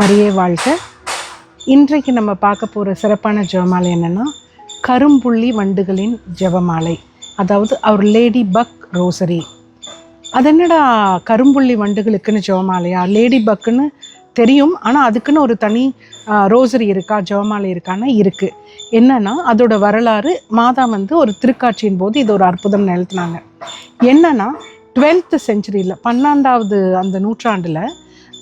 மரியே வாழ்க. இன்றைக்கு நம்ம பார்க்க போகிற சிறப்பான ஜெபமாலை என்னென்னா கரும்புள்ளி வண்டுகளின் ஜெபமாலை. அதாவது அவர் லேடி பக் ரோசரி அது என்னடா கரும்புள்ளி வண்டுகளுக்குன்னு ஜெபமாலையா? லேடி பக்குன்னு தெரியும் ஆனால் அதுக்குன்னு ஒரு தனி ரோசரி இருக்கா ஜெபமாலை இருக்கான்னு இருக்குது என்னென்னா அதோட வரலாறு மாதா வந்து ஒரு திருக்காட்சியின் போது இது ஒரு அற்புதம் நிறுத்தினாங்க என்னென்னா டுவெல்த்து செஞ்சுரியில் பன்னெண்டாவது அந்த நூற்றாண்டில்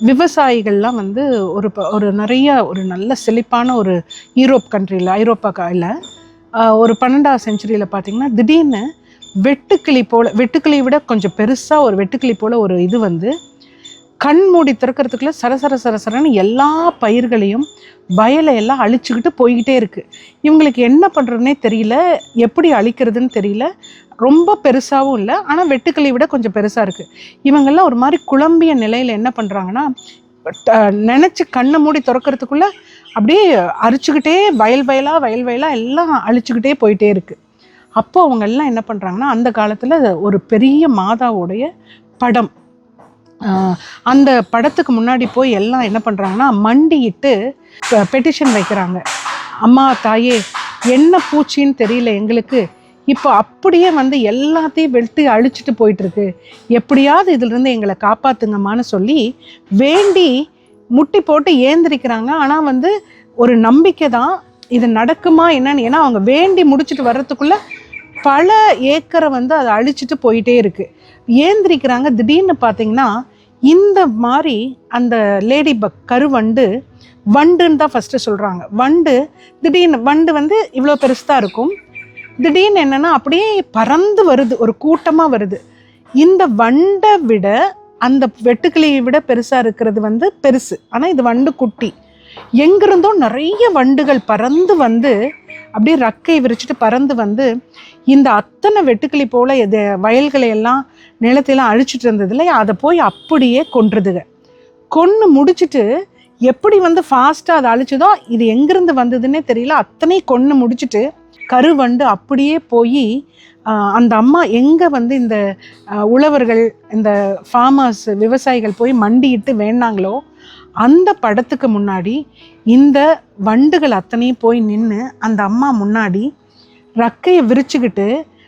விவசாயிகள்லாம் வந்து ஒரு ப- ஒரு நிறைய ஒரு நல்ல செழிப்பான ஒரு யூரோப் கண்ட்ரியில் ஐரோப்பா காயில் ஒரு பன்னெண்டாவது செஞ்சுரியில் பார்த்தீங்கன்னா திடீர்னு வெட்டுக்கிளி போல் வெட்டுக்கிளியை விட கொஞ்சம் பெருசாக ஒரு வெட்டுக்கிளி போல் ஒரு இது வந்து கண் மூடி திறக்கிறதுக்குள்ள சரசர சரசரன்னு எல்லா பயிர்களையும் வயலை எல்லாம் அழிச்சுக்கிட்டு போய்கிட்டே இருக்கு. இவங்களுக்கு என்ன பண்ணுறதுனே தெரியல எப்படி அழிக்கிறதுன்னு தெரியல ரொம்ப பெருசாகவும் இல்லை ஆனால் வெட்டுக்களை விட கொஞ்சம் பெருசாக இருக்குது இவங்கெல்லாம் ஒரு மாதிரி குழம்பிய நிலையில் என்ன பண்ணுறாங்கன்னா நினச்சி கண்ணை மூடி திறக்கிறதுக்குள்ள அப்படியே அரிச்சுக்கிட்டே வயல் வயலாக வயல் வயலாக எல்லாம் அழிச்சுக்கிட்டே போயிட்டே இருக்கு. அப்போ அவங்க எல்லாம் என்ன பண்ணுறாங்கன்னா அந்த காலத்தில் ஒரு பெரிய மாதாவுடைய படம் அந்த படத்துக்கு முன்னாடி போய் எல்லாம் என்ன பண்ணுறாங்கன்னா மண்டியிட்டு பெட்டிஷன் வைக்கிறாங்க. அம்மா தாயே என்ன பூச்சின்னு தெரியல எங்களுக்கு. இப்போ அப்படியே வந்து எல்லாத்தையும் வெட்டி அழிச்சிட்டு போயிட்டுருக்கு. எப்படியாவது இதிலிருந்து எங்களை காப்பாற்றுங்கம்மான்னு சொல்லி வேண்டி முட்டி போட்டு ஏந்திரிக்கிறாங்க. ஆனால் வந்து ஒரு நம்பிக்கை தான் இது நடக்குமா என்னன்னு. ஏன்னா அவங்க வேண்டி முடிச்சுட்டு வர்றதுக்குள்ள பல ஏக்கரை வந்து அதை அழிச்சிட்டு போயிட்டே இருக்குது ஏந்திரிக்கிறாங்க. திடீர்னு பார்த்தீங்கன்னா இந்த மாதிரி அந்த லேடி பக் கருவண்டு வண்டுன்னு தான் ஃபஸ்ட்டு சொல்கிறாங்க வண்டு திடீர்னு வண்டு வந்து இவ்வளோ பெருசாக இருக்கும். திடீர்னு என்னென்னா அப்படியே பறந்து வருது ஒரு கூட்டமாக வருது. இந்த வண்டை விட அந்த வெட்டுக்கிளியை விட பெருசாக இருக்கிறது வந்து பெருசு. ஆனால் இது வண்டு குட்டி. எங்கிருந்தோ நிறைய வண்டுகள் பறந்து வந்து அப்படியே ரக்கை விரிச்சிட்டு பறந்து வந்து இந்த அத்தனை வெட்டுக்கிளி போல் இது வயல்களை எல்லாம் நிலத்தையெல்லாம் அழிச்சிட்டு இருந்தது இல்லையா? அதை போய் அப்படியே கொன்றுதுங்க கொன்று முடிச்சுட்டு எப்படி வந்து ஃபாஸ்ட்டாக அதை அழிச்சதோ இது எங்கேருந்து வந்ததுன்னே தெரியல. அத்தனை கொன்று முடிச்சிட்டு கருவண்டு அப்படியே போய் அந்த அம்மா எங்கே வந்து இந்த உழவர்கள் இந்த ஃபார்மர்ஸ் விவசாயிகள் போய் மண்டியிட்டு வேண்டாங்களோ அந்த படத்துக்கு முன்னாடி இந்த வண்டுகள் அத்தனையும் போய் நின்று அந்த அம்மா முன்னாடி ரக்கையை விரிச்சுக்கிட்டு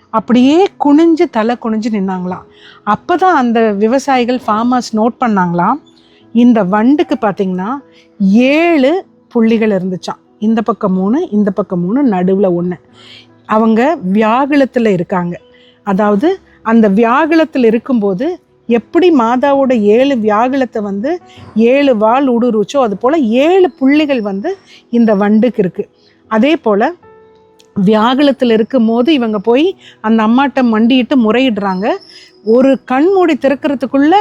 அப்படியே குனிஞ்சு தலை குனிஞ்சு நின்னாங்களாம் அப்போ தான் அந்த விவசாயிகள் ஃபார்மர்ஸ் நோட் பண்ணாங்களாம். இந்த வண்டுக்கு பார்த்தீங்கன்னா ஏழு புள்ளிகள் இருந்துச்சாம். இந்த பக்கம் மூணு இந்த பக்கம் மூணு நடுவில் ஒன்று அவங்க வியாகுலத்தில் இருக்காங்க. அதாவது அந்த வியாகுலத்தில் இருக்கும்போது எப்படி மாதாவோட ஏழு வியாகுலத்தை வந்து ஏழு வால் உடுருச்சோ அது போல் ஏழு புள்ளிகள் வந்து இந்த வண்டுக்கு இருக்குது அதே போல் வியாகுலத்தில் இருக்கும்போது இவங்க போய் அந்த அம்மாட்ட மண்டிட்டு முறையிடுறாங்க. ஒரு கண் மூடி திறக்கிறதுக்குள்ள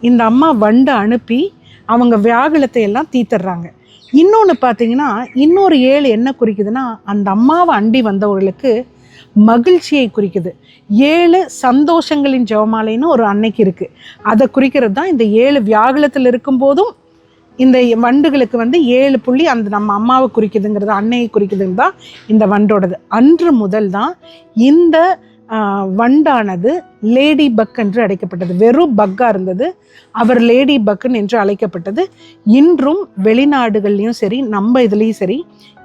இந்த அம்மா வண்டை அனுப்பி அவங்க வியாகுலத்தை எல்லாம் தீத்துடுறாங்க இன்னொன்று பார்த்தீங்கன்னா இன்னொரு ஏழு என்ன குறிக்குதுன்னா அந்த அம்மாவை அண்டி வந்தவர்களுக்கு மகிழ்ச்சியை குறிக்குது. ஏழு சந்தோஷங்களின் ஜெபமாலைன்னு ஒரு அன்னைக்கு இருக்குது அதை குறிக்கிறது தான் இந்த ஏழு வியாகுலத்தில் இருக்கும்போதும் இந்த வண்டுகளுக்கு வந்து ஏழு புள்ளி அந்த நம்ம அம்மாவை குறிக்குதுங்கிறது அன்னையை குறிக்குதுன்னு தான் இந்த வண்டோடது. அன்று முதல் தான் இந்த வண்டானது லேடி பக் என்று அழைக்கப்பட்டது. வெறும் பக்காக இருந்தது. அவர் லேடி பக்குன் என்று அழைக்கப்பட்டது. இன்றும் வெளிநாடுகள்லையும் சரி நம்ம இதுலேயும் சரி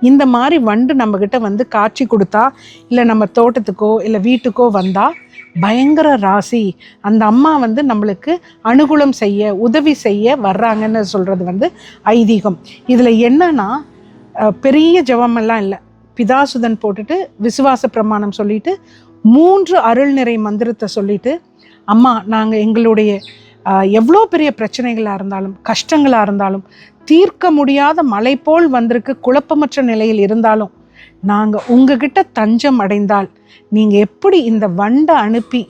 இந்த மாதிரி வண்டு நம்மக்கிட்ட வந்து காட்சி கொடுத்தா இல்லை நம்ம தோட்டத்துக்கோ இல்லை வீட்டுக்கோ வந்தால் பயங்கர ராசி. அந்த அம்மா வந்து நம்மளுக்கு அனுகூலம் செய்ய உதவி செய்ய வர்றாங்கன்னு சொல்கிறது வந்து ஐதீகம். இதில் என்னன்னா பெரிய ஜெபமெல்லாம் இல்லை. பிதாசுதன் போட்டுட்டு விசுவாச பிரமாணம் சொல்லிட்டு மூன்று அருள் நிறை மந்திரத்தை சொல்லிட்டு அம்மா நாங்கள் எங்களுடைய எவ்வளோ பெரிய பிரச்சனைகளாக இருந்தாலும் கஷ்டங்களாக இருந்தாலும் தீர்க்க முடியாத மலை போல் வந்திருக்கு குழப்பமற்ற நிலையில் இருந்தாலும் நாங்கள் உங்ககிட்ட தஞ்சம் அடைந்தால் நீங்கள் எப்படி இந்த வண்டை அனுப்பி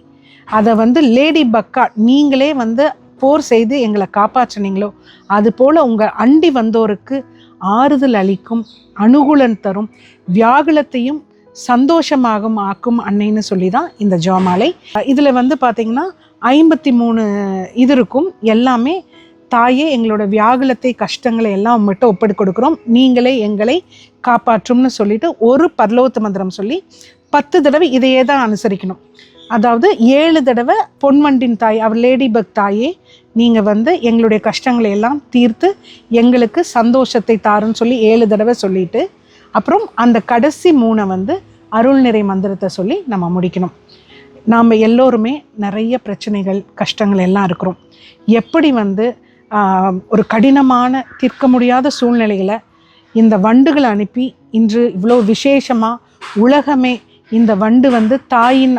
அதை வந்து லேடி பக்கா நீங்களே வந்து போர் செய்து எங்களை காப்பாற்றினீங்களோ அது போல் உங்கள் அண்டி வந்தோருக்கு ஆறுதல் அளிக்கும் அனுகூலன் தரும் வியாகுலத்தையும் சந்தோஷமாகும் ஆக்கும் அன்னைன்னு சொல்லி தான் இந்த ஜோமாலை. இதில் வந்து பார்த்தீங்கன்னா ஐம்பத்தி மூணு இது இருக்கும். எல்லாமே தாயே எங்களோட வியாகுலத்தை கஷ்டங்களை எல்லாம் உங்கள்கிட்ட ஒப்படை கொடுக்குறோம். நீங்களே எங்களை காப்பாற்றும்னு சொல்லிட்டு ஒரு பர்லோத்து மந்திரம் சொல்லி பத்து தடவை இதையே தான் அனுசரிக்கணும். அதாவது ஏழு தடவை பொன்வண்டின் தாய் அவர் லேடி பக் தாயே நீங்கள் வந்து எங்களுடைய கஷ்டங்களை எல்லாம் தீர்த்து எங்களுக்கு சந்தோஷத்தை தாருன்னு சொல்லி ஏழு தடவை சொல்லிட்டு அப்புறம் அந்த கடைசி மூணை வந்து அருள்நிறை மந்திரத்தை சொல்லி நம்ம முடிக்கணும். நாம் எல்லோருமே நிறைய பிரச்சனைகள் கஷ்டங்கள் எல்லாம் இருக்கிறோம். எப்படி வந்து ஒரு கடினமான தீர்க்க முடியாத சூழ்நிலைகளை இந்த வண்டுகளை அனுப்பி இன்று இவ்வளோ விசேஷமாக உலகமே இந்த வண்டு வந்து தாயின்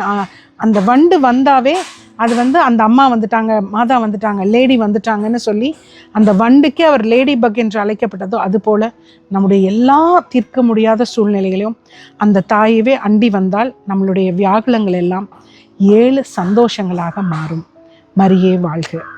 அந்த வண்டு வந்தாவே அது வந்து அந்த அம்மா வந்துட்டாங்க மாதா வந்துட்டாங்க லேடி வந்துட்டாங்கன்னு சொல்லி அந்த வண்டுக்கே அவர் லேடி பக் என்று அழைக்கப்பட்டதோ அதுபோல் நம்முடைய எல்லா தீர்க்க முடியாத சூழ்நிலைகளையும் அந்த தாயவே அண்டி வந்தால் நம்மளுடைய வியாகுலங்கள் எல்லாம் ஏழு சந்தோஷங்களாக மாறும். மரியே வாழ்க.